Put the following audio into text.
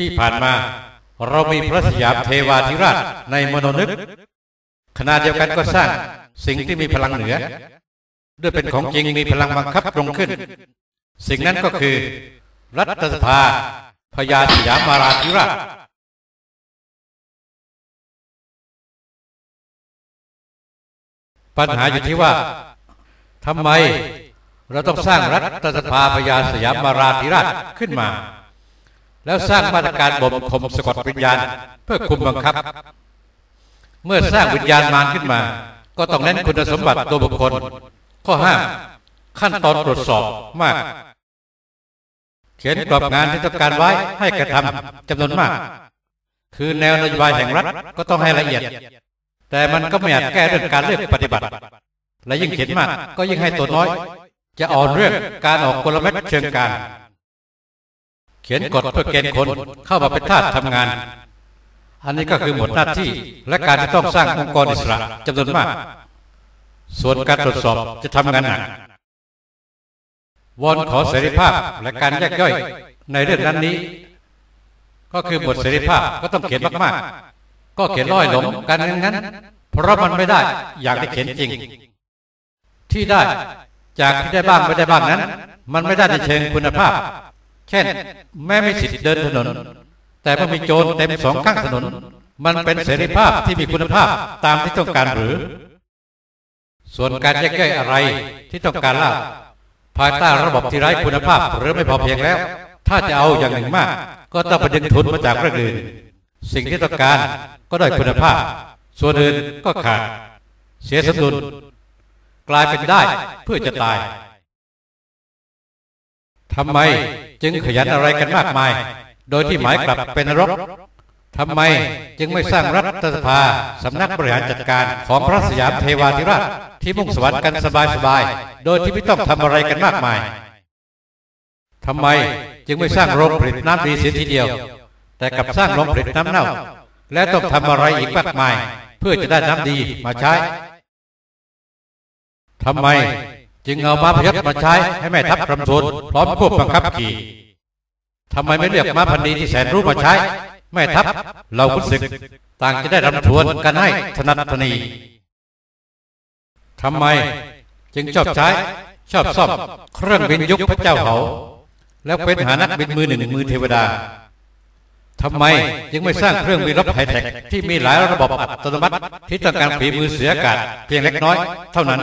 ที่ผ่านมา เรามีพระสยามเทวาธิราชในมโนนึกขณะเดียวกันก็สร้างสิ่งที่มีพลังเหนือ ด้วยเป็นของจริงมีพลังบังคับตรงขึ้น สิ่งนั้นก็คือ รัฐสภาพญาสยามมาราธิราชปัญหาอยู่ที่ว่าทำไมเราต้องสร้างรัฐสภาพญาสยามมาราธิราชขึ้นมา แล้วสร้างมาตรการบ่มข่มสะกดวิญญาณ เพื่อคุมบังคับ เมื่อสร้างวิญญาณมารขึ้นมา ก็ต้องเน้นคุณสมบัติตัวบุคคล ข้อห้ามขั้นตอนตรวจสอบมาก เขียนกรอบงานที่ต้องการไว้ให้กระทำจำนวนมาก คือแนวนโยบายแห่งรัฐก็ต้องให้ละเอียด แต่มันก็ไม่อาจแก้เรื่องการเลือกปฏิบัติ และยิ่งเขียนมากก็ยิ่งให้ตัวน้อย จะอ่อนเรื่องการออกกลเม็ดเชิงการ เขียนกฎเพื่อเกณฑ์คนเข้ามาเป็นทาสทำงาน อันนี้ก็คือหมดหน้าที่และการที่ต้องสร้างองค์กรอิสระจำนวนมาก ส่วนการตรวจสอบจะทำงานหนักวอนขอเสรีภาพและการแยกย่อยในเรื่องนั้นนี้ ก็คือบทเสรีภาพก็ต้องเขียนมากๆ ก็เขียนร้อยหลงกันงั้น เพราะมันไม่ได้อยากได้เขียนจริง ที่ได้จากที่ได้บ้างไม่ได้บ้างนั้น มันไม่ได้ในเชิงคุณภาพ เช่น แม้ไม่สิทธิ์เดินถนน แต่เมื่อมีโจรเต็มสองข้างถนน มันเป็นเสรีภาพที่มีคุณภาพตามที่ต้องการหรือ ส่วนการแยกย่อยอะไรที่ต้องการล่าภายใต้ระบบที่ไร้คุณภาพหรือไม่พอเพียงแล้ว ถ้าจะเอาอย่างหนึ่งมาก ก็ต้องไปดึงทุนมาจากเรื่องอื่นสิ่งที่ต้องการก็ได้คุณภาพ ส่วนอื่นก็ขาด เสียสมดุลกลายเป็นได้เพื่อจะตายทำไม จึงขยันอะไรกันมากมาย โดยที่หมายกลับเป็นรกทำไมจึงไม่สร้างรัฐสภาสำนักบริหารจัดการของพระสยามเทวาธิราชที่มุ่งสวรรค์กันสบายๆ โดยที่ไม่ต้องทำอะไรกันมากมายทำไมจึงไม่สร้างโรงผลิตน้ำดีเสียทีเดียว แต่กลับสร้างโรงผลิตน้ำเน่า และต้องทำอะไรอีกมากมาย เพื่อจะได้น้ำดีมาใช้ทำไม จึงเอาม้าพยศมาใช้ให้แม่ทัพกรมทุนพร้อมควบบังคับขี่ทำไมไม่เลือกม้าพันธุ์ดีที่แสนรู้มาใช้ แม่ทัพเราขุนศึก ต่างจะได้รำทวนกันให้ถนัดถนีทำไมจึงชอบใช้ชอบซ่อมเครื่องบินยุคพระเจ้าเขาแล้วเป็นหานักบินมือหนึ่งมือเทวดาทำไมจึงไม่สร้างเครื่องบินรบไฮเทคที่มีหลายระบบอัตโนมัติที่ต้องการฝีมือเสืออากาศเพียงเล็กน้อยเท่านั้น